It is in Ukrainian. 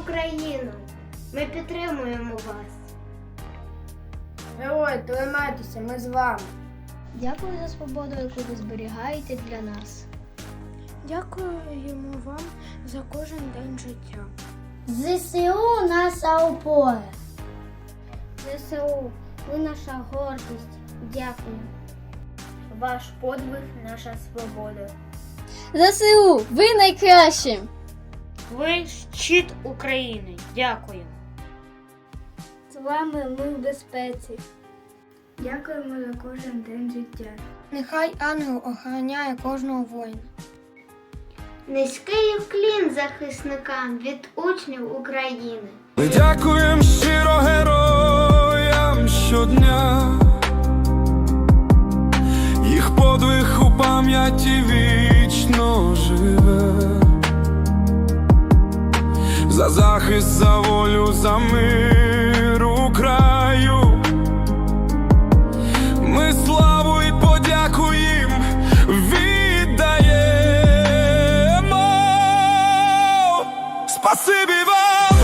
Україну! Ми підтримуємо вас. Герої, тримайтеся, ми з вами. Дякую за свободу, яку ви зберігаєте для нас. Дякуємо вам за кожен день життя. ЗСУ наша опора. ЗСУ, ви наша гордість. Дякую. Ваш подвиг наша свобода. ЗСУ, ви найкращі! Ви щит України. Дякую. З вами ми в безпеці. Дякуємо за кожен день життя. Нехай ангел охороняє кожного воїна. Низький вклін захисникам від учнів України. Ми дякуємо щиро героям щодня. Їх подвиг у пам'яті вічно живе. за захист, за волю, за мир у краю. Ми славу і подяку їм віддаємо. Спасибі вам.